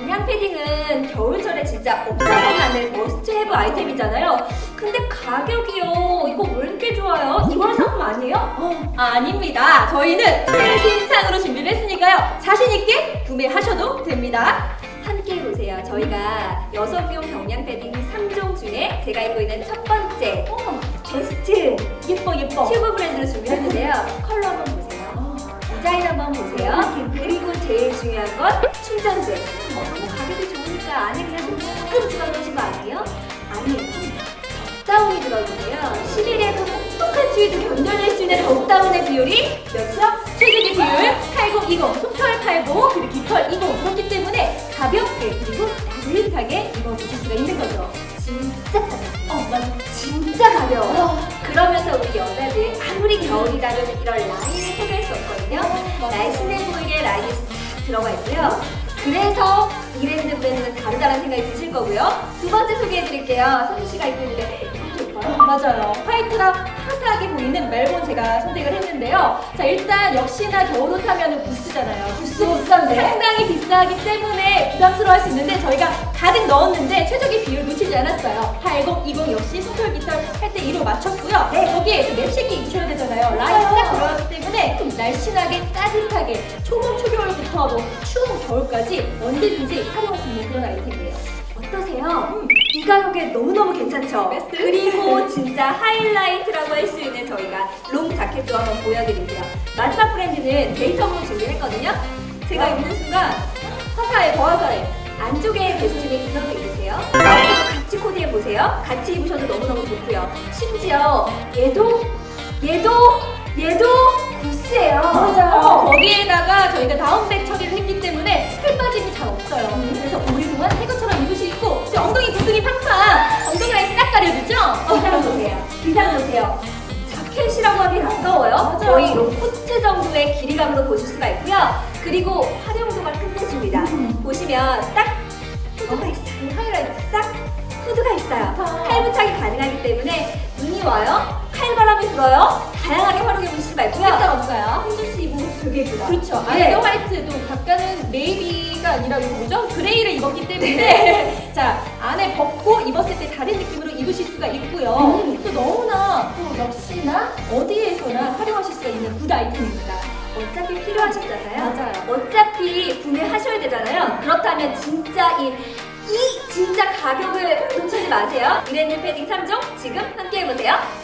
경량 패딩은 겨울철에 진짜 없어서는 머스트 헤브 아이템이잖아요. 근데 가격이요. 이거 왜 이렇게 좋아요? 이거는 상품 아니에요? 어, 아닙니다. 저희는 최신상으로 준비를 했으니까요. 자신있게 구매하셔도 됩니다. 함께 보세요. 저희가 여성용 경량 패딩 3종 중에 제가 입고 있는 첫 번째 베스트 예뻐 예뻐. 튜브 브랜드로 준비했는데요. 컬러 한번 보세요. 디자인 한번 보세요. 그리고 제일 중요한 건 충전재. 어, 너무 가격이 좋으니까 안에 그냥 좀 조금 집어넣으신 거 아니에요? 아니에요. 덕다운이 들어있는데요. 11의 그 혹독한 추위도 견뎌낼 수 있는 덕다운의 비율이 몇이요? 최적의 비율 8020, 속털 80, 그리고 깃털 20 그렇기 때문에 가볍게 그리고 따뜻하게 입어보실 수가 있는 거죠. 진짜 가볍 어, 맞아. 진짜 가벼워. 그러면서 우리 여자들 아무리 겨울이라면 이런 라인을 소개할 수 없거든요. 날씬해 보이게 라인이 싹 들어가 있고요. 그래서 이랜드 브랜드는 다르다는 생각이 드실 거고요. 두 번째 소개해드릴게요. 선우 씨가 입고 있는데. 맞아요. 화이트랑 화사하게 보이는 멜본 제가 선택을 했는데요. 자, 일단 역시나 겨울옷 하면은 부스잖아요. 부스 비싼데? 상당히 비싸기 때문에 부담스러워 할 수 있는데 저희가 가득 넣었는데 최적의 비율 놓치지 않았어요. 80, 20 역시 손털 깃털 할때 1호 맞췄고요. 네. 여기에 또 맵시기 입으셔야 되잖아요. 라인 딱 들어가기 때문에 좀 날씬하게 따뜻하게 초봄, 초겨울부터 뭐 겨울까지 언제든지 활용할 수 있는 그런 아이템이에요. 어떠세요? 이 가격에 너무너무 괜찮죠? 베스트. 그리고 진짜 하이라이트라고 할 수 있는 저희가 롱 자켓도 한번 보여드릴게요. 마지막 브랜드는 데이터로 준비했거든요. 제가 입는 순간 화사해, 더 화사해. 안쪽에 베스트는 이너도 입으세요. 같이 코디해보세요. 같이 입으셔도 너무너무 좋고요. 심지어 얘도, 얘도, 얘도 둥둥이 팡팡 엉덩이 라인 딱 가려주죠? 기상 보세요. 기상 보세요. 자켓이라고 하기 아까워요. 거의 로코트 정도의 길이감으로 보실 수가 있고요. 그리고 활용도가 끝내줍니다. 보시면 딱 다양하게 활용해 수가 있고요. 색깔 없어요. 한준 씨 입으면 되게 예쁘다. 그렇죠. 네. 화이트도 각각은 네이비가 아니라 이거 뭐죠? 그레이를 입었기 때문에 자 안에 벗고 입었을 때 다른 느낌으로 입으실 수가 있고요. 음. 또 너무나 또 역시나 어디에서나 활용하실 수가 있는 굿 아이템입니다. 어차피 필요하셨잖아요. 맞아요. 어차피 구매하셔야 되잖아요. 그렇다면 진짜 이, 이 진짜 가격을 놓치지 마세요. 이랜드 패딩 3종 지금 함께 해보세요.